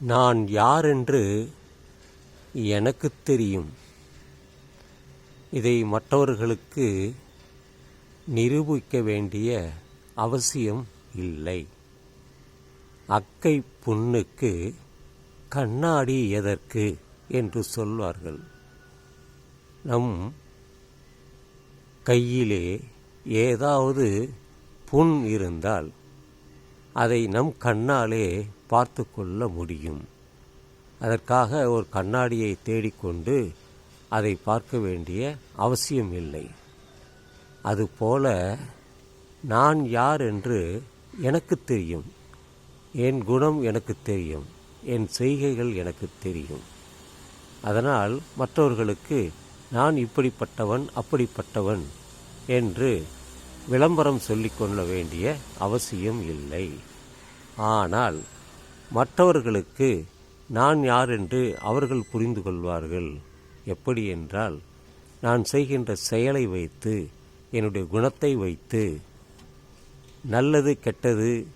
நான் யார் என்று எனக்கு தெரியும். இதை மற்றவர்களுக்கு நிரூபிக்க வேண்டிய அவசியம் இல்லை. அக்கை புண்ணுக்கு கண்ணாடி எதற்கு என்று சொல்வார்கள். நம் கையிலே ஏதாவது புண் இருந்தால் அதை நம் கண்ணாலே பார்த்து கொள்ள முடியும். அதற்காக ஒரு கண்ணாடியை தேடிக்கொண்டு அதை பார்க்க வேண்டிய அவசியம் இல்லை. அதுபோல நான் யார் என்று எனக்கு தெரியும். என் குணம் எனக்கு தெரியும். என் செய்கைகள் எனக்கு தெரியும். அதனால் மற்றவர்களுக்கு நான் இப்படிப்பட்டவன் அப்படிப்பட்டவன் என்று விளம்பரம் சொல்லிக்கொள்ள வேண்டிய அவசியம் இல்லை. ஆனால் மற்றவர்களுக்கு நான் யார் என்று அவர்கள் புரிந்து கொள்வார்கள். எப்படி என்றால் நான் செய்கின்ற செயலை வைத்து என்னுடைய குணத்தை வைத்து நல்லது கெட்டது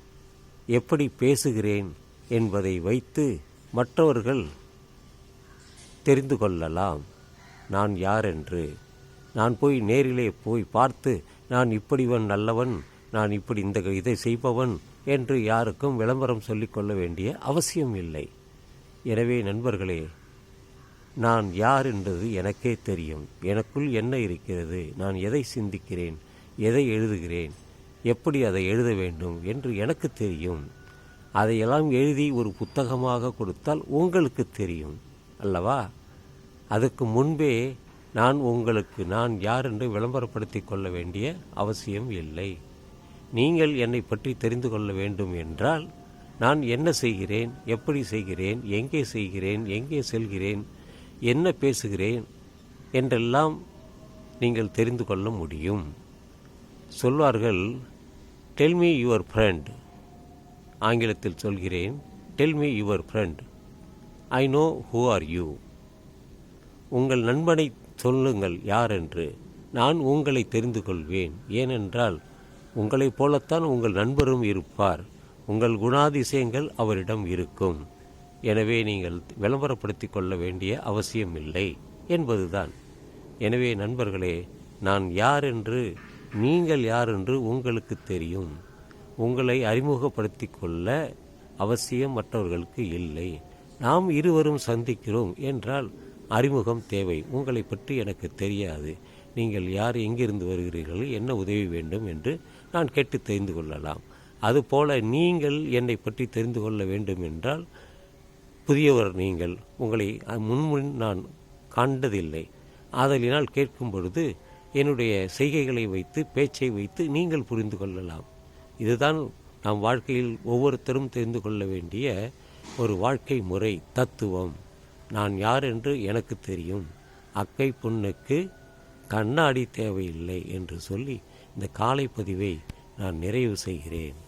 எப்படி பேசுகிறேன் என்பதை வைத்து மற்றவர்கள் தெரிந்து கொள்ளலாம். நான் யார் என்று. நான் போய் நேரிலே போய் பார்த்து நான் இப்படிவன் நல்லவன் நான் இப்படி இந்த இதை செய்பவன் என்று யாருக்கும் விளம்பரம் சொல்லிக்கொள்ள வேண்டிய அவசியம் இல்லை. எனவே நண்பர்களே நான் யார் என்பது எனக்கே தெரியும். எனக்குள் என்ன இருக்கிறது? நான் எதை சிந்திக்கிறேன்? எதை எழுதுகிறேன்? எப்படி அதை எழுத வேண்டும் என்று எனக்கு தெரியும். அதையெல்லாம் எழுதி ஒரு புத்தகமாக கொடுத்தால் உங்களுக்கு தெரியும் அல்லவா? அதுக்கு முன்பே நான் உங்களுக்கு நான் யார் என்று விளம்பரப்படுத்திக் கொள்ள வேண்டிய அவசியம் இல்லை. நீங்கள் என்னை பற்றி தெரிந்து கொள்ள வேண்டும் என்றால் நான் என்ன செய்கிறேன் எப்படி செய்கிறேன் எங்கே செய்கிறேன் எங்கே செல்கிறேன் என்ன பேசுகிறேன் என்றெல்லாம் நீங்கள் தெரிந்து கொள்ள முடியும். சொல்வார்கள் டெல் மீ யுவர் ஃப்ரெண்ட் ஆங்கிலத்தில் சொல்கிறேன் tell me your friend I know who are you உங்கள் நண்பனை சொல்லுங்கள் யார் என்று. நான் உங்களை தெரிந்து கொள்வேன். ஏனென்றால் உங்களைப் போலத்தான் உங்கள் நண்பரும் இருப்பார். உங்கள் குணாதிசயங்கள் அவரிடம் இருக்கும். எனவே நீங்கள் விளம்பரப்படுத்தி கொள்ள வேண்டிய அவசியமில்லை என்பதுதான். எனவே நண்பர்களே நான் யார் என்று நீங்கள் யார் என்று உங்களுக்கு தெரியும். உங்களை அறிமுகப்படுத்தி கொள்ள அவசியம் மற்றவர்களுக்கு இல்லை. நாம் இருவரும் சந்திக்கிறோம் என்றால் அறிமுகம் தேவை. உங்களை பற்றி எனக்கு தெரியாது. நீங்கள் யார் எங்கிருந்து வருகிறீர்கள் என்ன உதவி வேண்டும் என்று நான் கேட்டு தெரிந்து கொள்ளலாம். அதுபோல நீங்கள் என்னை பற்றி தெரிந்து கொள்ள வேண்டும் என்றால் புதியவர் நீங்கள் உங்களை முன்முன் நான் கண்டதில்லை. ஆதலினால் கேட்கும் பொழுது என்னுடைய செய்கைகளை வைத்து பேச்சை வைத்து நீங்கள் புரிந்து கொள்ளலாம். இதுதான் நம் வாழ்க்கையில் ஒவ்வொருத்தரும் தெரிந்து கொள்ள வேண்டிய ஒரு வாழ்க்கை முறை தத்துவம். நான் யார் என்று எனக்கு தெரியும். அக்கை பொண்ணுக்கு கண்ணாடி தேவையில்லை என்று சொல்லி இந்த காலை பதிவை நான் நிறைவு செய்கிறேன்.